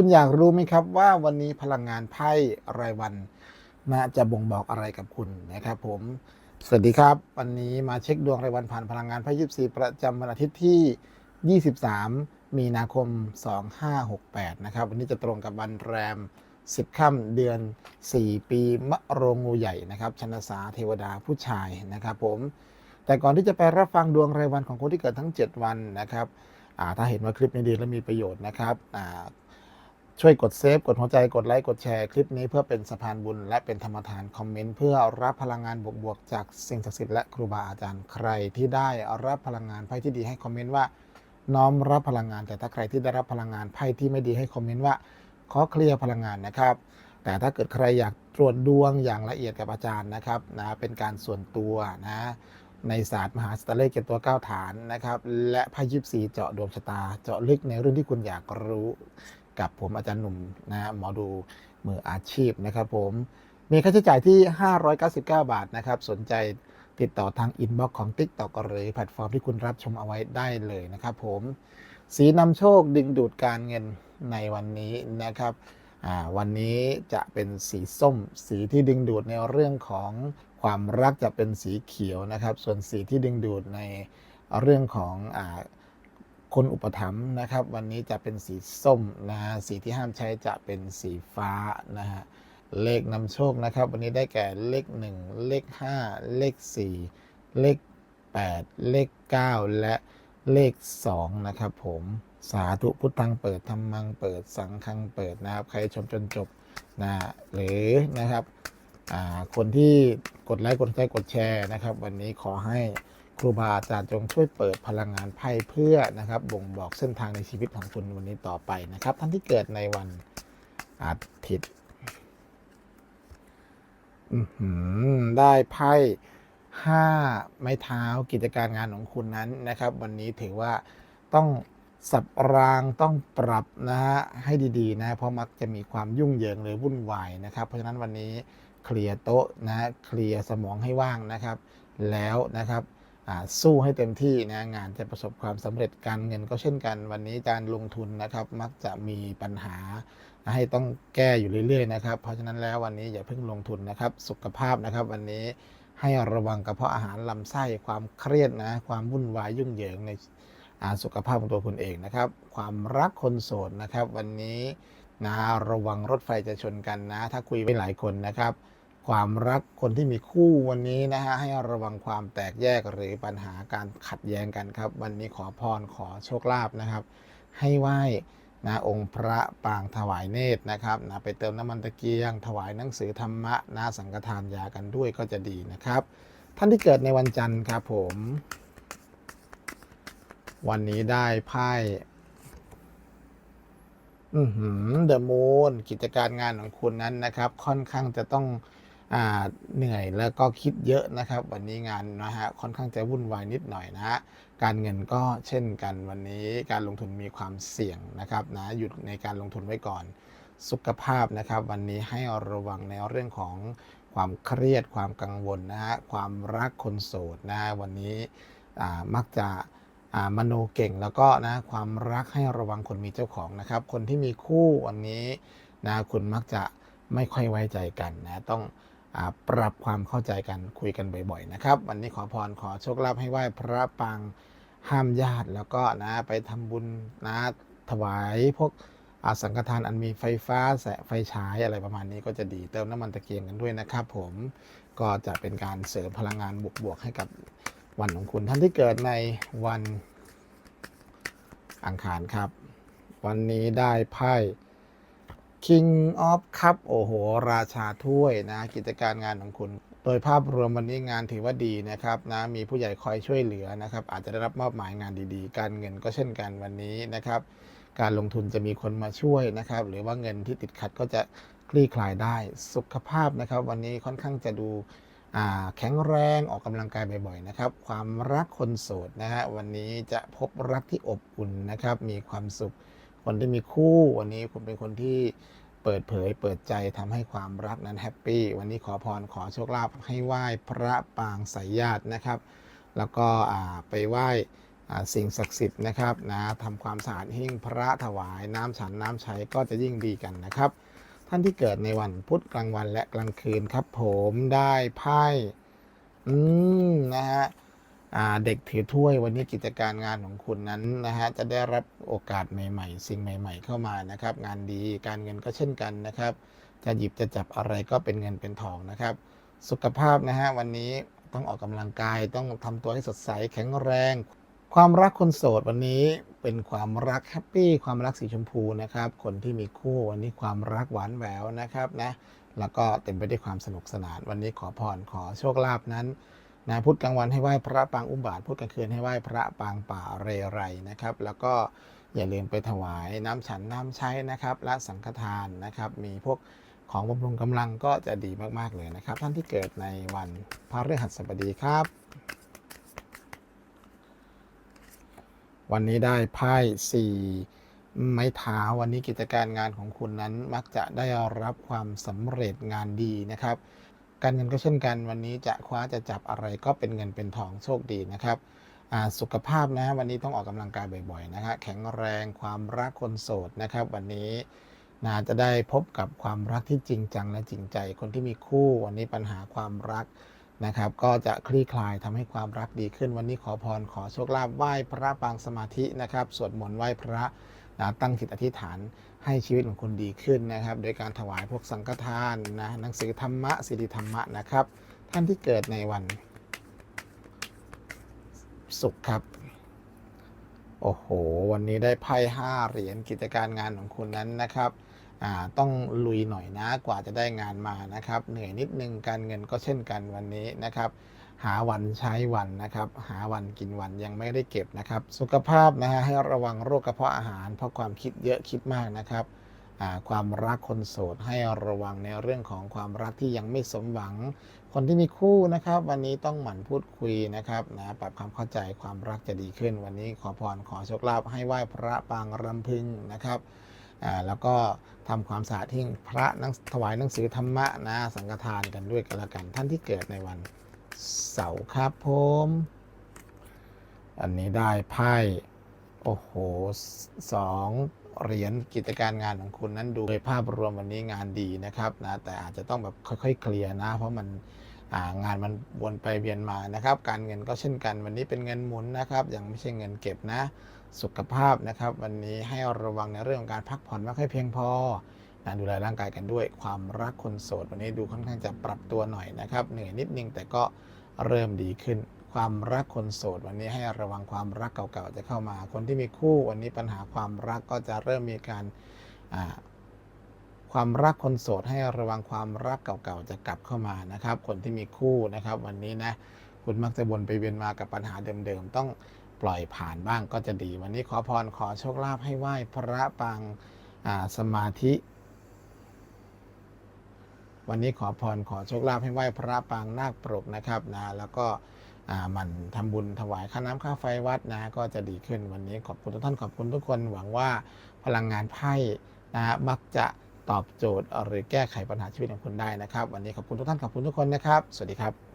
คุณอยากรู้ไหมครับว่าวันนี้พลังงานไพ่รายวันนะจะบ่งบอกอะไรกับคุณนะครับ ผม สวัสดีครับ วันนี้มาเช็คดวงรายวันผ่านพลังงานไพ่ยิปซีประจำวันอาทิตย์ที่ 23 มีนาคม 2568 นะครับ วันนี้จะตรงกับวันแรม 10ค่ำเดือน 4 ปีมะโรงงูใหญ่นะครับชนสาเทวดาผู้ชายนะครับ ผมแต่ก่อนที่จะไปรับฟังดวงรายวันของคนที่เกิดทั้ง 7 วันนะครับถ้าเห็นว่าคลิปนี้ดีและมีประโยชน์นะครับ ช่วยกดเซฟ กดหัวใจ กดไลค์ กดแชร์ คลิปนี้เพื่อเป็นสะพานบุญ และเป็นธรรมทานคอมเมนต์เพื่อรับพลังงานบวกๆจากสิ่งศักดิ์สิทธิ์และครูบาอาจารย์ใครที่ได้รับพลังงานไพ่ที่ดีให้คอมเมนต์ว่า น้อมรับพลังงาน แต่ถ้าใครที่ได้รับพลังงานไพ่ที่ไม่ดีให้คอมเมนต์ว่าขอเคลียร์พลังงานนะครับ แต่ถ้าเกิดใครอยากตรวจดวงอย่างละเอียดกับอาจารย์นะครับนะเป็นการส่วนตัวนะในศาสตร์มหาสตเลขเจ็ดตัวเก้าฐานนะครับและไพ่ยิปซีเจาะดวงชะตา เจาะลึกในเรื่องที่คุณอยากรู้ กับผมอาจารย์หนุ่มนะหมอดูมืออาชีพนะครับผมมีค่าใช้จ่ายที่ 599 บาทนะครับ สนใจติดต่อทางอินบ็อกซ์ของ TikTok หรือแพลตฟอร์มที่คุณรับชมเอาไว้ได้เลยนะครับผมสีนำโชคดึงดูดการเงินในวันนี้นะครับวันนี้จะเป็นสีส้ม สีที่ดึงดูดในเรื่องของความรักจะเป็นสีเขียวนะครับ ส่วนสีที่ดึงดูดในเรื่องของอ คนอุปถัมภ์นะครับ วันนี้จะเป็นสีส้มนะฮะสีที่ห้ามใช้จะเป็นสีฟ้านะฮะเลขนำโชคนะครับ วันนี้ได้แก่เลข 1 เลข 5 เลข 4 เลข 8 เลข 9 และเลข 2 นะครับผมสาธุพุทธังเปิดธรรมังเปิดสังฆังเปิดนะครับ ใครชมจนจบนะหรือนะครับ คนที่กดไลค์กดใจกดแชร์นะครับ วันนี้ขอให้ครูบาอาจารย์จงช่วยเปิดพลังงานไพ่เพื่อนะครับบ่งบอกเส้นทางในชีวิตของคุณวันนี้ต่อไปนะครับ ท่านที่เกิดในวันอาทิตย์ได้ไพ่ห้าไม้เท้ากิจการงานของคุณนั้นนะครับ วันนี้ถือว่าต้องสับรางต้องปรับนะฮะให้ดีๆนะเพราะมักจะมีความยุ่งเหยิงหรือวุ่นวายนะครับ เพราะฉะนั้นวันนี้ เคลียร์โต๊ะนะเคลียร์สมองให้ว่างนะครับ แล้วนะครับสู้ให้เต็มที่นะงานจะประสบความสำเร็จการเงินก็เช่นกัน วันนี้การลงทุนนะครับ มักจะมีปัญหาให้ต้องแก้อยู่เรื่อยๆนะครับ เพราะฉะนั้นแล้ววันนี้อย่าเพิ่งลงทุนนะครับ สุขภาพนะครับ วันนี้ให้ระวังกระเพาะอาหารลำไส้ความเครียดนะความวุ่นวายยุ่งเหยิงในสุขภาพของตัวคุณเองนะครับ ความรักคนโสดนะครับ วันนี้นะระวังรถไฟจะชนกันนะ ถ้าคุยไปหลายคนนะครับ ความรักคนที่มีคู่วันนี้นะฮะให้ระวังความแตกแยกหรือปัญหาการขัดแย้งกันครับ วันนี้ขอพรขอโชคลาภนะครับ ให้ไหว้นะองค์พระปางถวายเนตรนะครับนะไปเติมน้ำมันตะเกียง ถวายหนังสือธรรมะนะสังฆทานยากันด้วยก็จะดีนะครับ ท่านที่เกิดในวันจันทร์ครับผม วันนี้ได้ไพ่อือหือเดอะมูนกิจการงานของคุณนั้นนะครับ ค่อนข้างจะต้อง เหนื่อยแล้วก็คิดเยอะนะครับ วันนี้งานนะฮะค่อนข้างจะวุ่นวายนิดหน่อยนะฮะการเงินก็เช่นกันวันนี้การลงทุนมีความเสี่ยงนะครับนะหยุดในการลงทุนไว้ก่อนสุขภาพนะครับ วันนี้ให้ระวังในเรื่องของความเครียดความกังวลนะฮะความรักคนโสดนะฮะวันนี้มักจะมโนเก่งแล้วก็นะความรักให้ระวังคนมีเจ้าของนะครับ คนที่มีคู่วันนี้นะคุณมักจะไม่ค่อยไว้ใจกันนะต้อง ปรับความเข้าใจกันคุยกันบ่อยๆนะครับ วันนี้ขอพรขอโชคลาภให้ไหว้พระปางห้ามญาติแล้วก็นะไปทำบุญนะถวายพวกอสังฆทานอันมีไฟฟ้าแสงไฟฉายอะไรประมาณนี้ก็จะดีเติมน้ำมันตะเกียงกันด้วยนะครับผมก็จะเป็นการเสริมพลังงานบวกๆให้กับวันของคุณท่านที่เกิดในวันอังคารครับ วันนี้ได้ไพ่ King of Cup โอ้โห ราชาถ้วยนะ กิจการงานของคุณโดยภาพรวมวันนี้งานถือว่าดีนะครับนะมีผู้ใหญ่คอยช่วยเหลือนะครับ อาจจะได้รับมอบหมายงานดีๆ การเงินก็เช่นกันวันนี้นะครับ การลงทุนจะมีคนมาช่วยนะครับ หรือว่าเงินที่ติดขัดก็จะคลี่คลายได้สุขภาพนะครับ วันนี้ค่อนข้างจะดูแข็งแรงออกกำลังกายบ่อยๆนะครับ ความรักคนโสดนะฮะวันนี้จะพบรักที่อบอุ่นนะครับ มีความสุข คนที่มีคู่วันนี้คุณเป็นคนที่เปิดเผยเปิดใจทำให้ความรักนั้นแฮปปี้วันนี้ขอพรขอโชคลาภให้ไหว้พระปางสายญาตินะครับ แล้วก็ไปไหว้สิ่งศักดิ์สิทธิ์นะครับนะทำความสะอาดหิ้งพระถวายน้ำฉันน้ำใช้ก็จะยิ่งดีกันนะครับ ท่านที่เกิดในวันพุธกลางวันและกลางคืนครับ ผมได้ไพ่อืมนะฮะ เด็กถือถ้วยวันนี้กิจการงานของคุณนั้นนะฮะจะได้รับโอกาสใหม่ ๆ สิ่งใหม่ ๆ เข้ามานะครับ งานดีการเงินก็เช่นกันนะครับ จะหยิบจะจับอะไรก็เป็นเงินเป็นทองนะครับ สุขภาพนะฮะวันนี้ต้องออกกำลังกายต้องทำตัวให้สดใสแข็งแรง ความรักคนโสดวันนี้เป็นความรักแฮปปี้ความรักสีชมพูนะครับ คนที่มีคู่วันนี้ความรักหวานแหววนะครับนะแล้วก็เต็มไปด้วยความสนุกสนาน วันนี้ขอพรขอโชคลาภนั้น นะพุธกลางวันให้ไหว้พระปางอุ้มบาทพุธกลางคืนให้ไหว้พระปางป่าเรไรนะครับ แล้วก็อย่าลืมไปถวายน้ำฉันน้ำใช้นะครับและสังฆทานนะครับ มีพวกของบำรุงกำลังก็จะดีมากๆเลยนะครับ ท่านที่เกิดในวันพฤหัสบดีครับ วันนี้ได้ไพ่สี่ไม้เท้าวันนี้กิจการงานของคุณนั้นมักจะได้รับความสำเร็จงานดีนะครับ การเงินก็เช่นกันวันนี้จะคว้าจะจับอะไรก็เป็นเงินเป็นทองโชคดีนะครับสุขภาพนะวันนี้ต้องออกกำลังกายบ่อยๆนะครับแข็งแรงความรักคนโสดนะครับ วันนี้นาจะได้พบกับความรักที่จริงจังและจริงใจ คนที่มีคู่วันนี้ปัญหาความรักนะครับ ก็จะคลี่คลายทำให้ความรักดีขึ้น วันนี้ขอพรขอโชคลาภไหว้พระปางสมาธินะครับสวดมนต์ไหว้พระ นะตั้งจิตอธิษฐานให้ชีวิตของคุณดีขึ้นนะครับ โดยการถวายพวกสังฆทานนะหนังสือธรรมะสิริธรรมะนะครับ ท่านที่เกิดในวันศุกร์ครับ โอ้โห วันนี้ได้ไพ่ห้าเหรียญกิจการงานของคุณนั้นนะครับต้องลุยหน่อยนะกว่าจะได้งานมานะครับ เหนื่อยนิดนึงการเงินก็เช่นกันวันนี้นะครับ หาวันใช้วันนะครับ หาวันกินวันยังไม่ได้เก็บนะครับ สุขภาพนะฮะให้ระวังโรคกระเพาะอาหาร เพราะความคิดเยอะคิดมากนะครับความรักคนโสดให้ระวังในเรื่องของความรักที่ยังไม่สมหวัง คนที่มีคู่นะครับ วันนี้ต้องหมั่นพูดคุยนะครับนะปรับความเข้าใจความรักจะดีขึ้น วันนี้ขอพรขอโชคลาภให้ไหว้พระปางรำพึงนะครับแล้วก็ทำความสะอาดทิ้งพระนังถวายหนังสือธรรมะนะสังฆทานกันด้วยกันละกันท่านที่เกิดในวัน เสาร์ครับผม อันนี้ได้ไพ่ โอ้โหสองเหรียญกิจการงานของคุณนั้นดูโดยภาพรวมวันนี้งานดีนะครับนะแต่อาจจะต้องแบบค่อยๆ เคลียร์นะ เพราะมันางานมันวนไปเวียนมานะครับ การเงินก็เช่นกัน วันนี้เป็นเงินหมุนนะครับ ยังไม่ใช่เงินเก็บนะ สุขภาพนะครับ วันนี้ให้ระวังในเรื่องของการพักผ่อนไม่ค่อยเพียงพอ นะดูแลร่างกายกันด้วย ความรักคนโสดวันนี้ดูค่อนข้างจะปรับตัวหน่อยนะครับ เหนื่อยนิดนึงแต่ก็เริ่มดีขึ้น ความรักคนโสดวันนี้ให้ระวังความรักเก่าๆจะเข้ามา คนที่มีคู่วันนี้ปัญหาความรักก็จะเริ่มมีการความรักคนโสดให้ระวังความรักเก่าๆจะกลับเข้ามานะครับ คนที่มีคู่นะครับ วันนี้นะคุณมักจะวนไปเวียนมากับปัญหาเดิมๆต้องปล่อยผ่านบ้างก็จะดี วันนี้ขอพรขอโชคลาภให้ไหว้พระปางสมาธิ วันนี้ขอพรขอโชคลาภให้ไหว้พระปางนาคปรกนะครับนะแล้วก็มันทำบุญถวายค่าน้ำค่าไฟวัดนะก็จะดีขึ้นวันนี้ขอบคุณทุกท่านขอบคุณทุกคนหวังว่าพลังงานไพ่นะฮะมักจะตอบโจทย์หรือแก้ไขปัญหาชีวิตของคุณได้นะครับ วันนี้ขอบคุณทุกท่านขอบคุณทุกคนนะครับ สวัสดีครับ